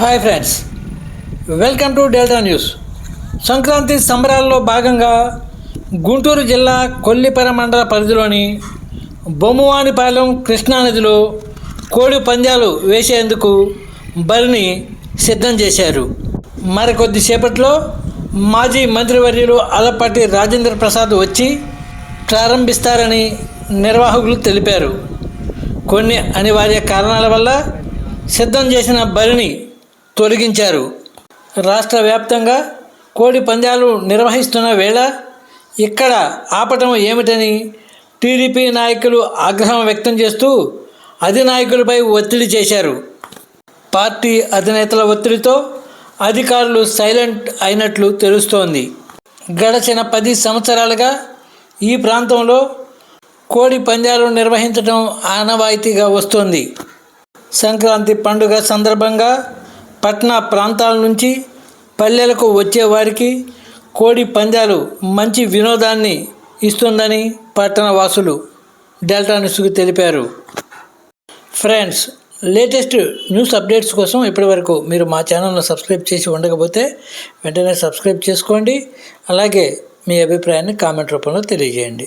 Hi friends welcome to Delta news Sankranti సంబరాల్లో భాగంగా గుంటూరు జిల్లా కొల్లిపర మండల పరిధిలోని బొమ్మవానిపాలెం కృష్ణానదిలో కోడి పందాలు వేసేందుకు బరిని సిద్ధం చేశారు. మరికొద్దిసేపట్లో మాజీ మంత్రివర్యులు అలపాటి రాజేంద్ర ప్రసాద్ వచ్చి ప్రారంభిస్తారని నిర్వాహకులు తెలిపారు. కొన్ని అనివార్య కారణాల వల్ల సిద్ధం చేసిన బరిని తొలగించారు. రాష్ట్ర వ్యాప్తంగా కోడి పందాలు నిర్వహిస్తున్న వేళ ఇక్కడ ఆపటం ఏమిటని టీడీపీ నాయకులు ఆగ్రహం వ్యక్తం చేస్తూ అధినాయకులపై ఒత్తిడి చేశారు. పార్టీ అధినేతల ఒత్తిడితో అధికారులు సైలెంట్ అయినట్లు తెలుస్తోంది. గడచిన పది సంవత్సరాలుగా ఈ ప్రాంతంలో కోడి పందాలు నిర్వహించడం ఆనవాయితీగా వస్తోంది. సంక్రాంతి పండుగ సందర్భంగా పట్టణ ప్రాంతాల నుంచి పల్లెలకు వచ్చేవారికి కోడి పందాలు మంచి వినోదాన్ని ఇస్తుందని పట్టణ వాసులు డెల్టా న్యూస్కు తెలిపారు. ఫ్రెండ్స్ లేటెస్ట్ న్యూస్ అప్డేట్స్ కోసం ఇప్పటివరకు మీరు మా ఛానల్ను సబ్స్క్రైబ్ చేసి ఉండకపోతే వెంటనే సబ్స్క్రైబ్ చేసుకోండి. అలాగే మీ అభిప్రాయాన్ని కామెంట్ రూపంలో తెలియజేయండి.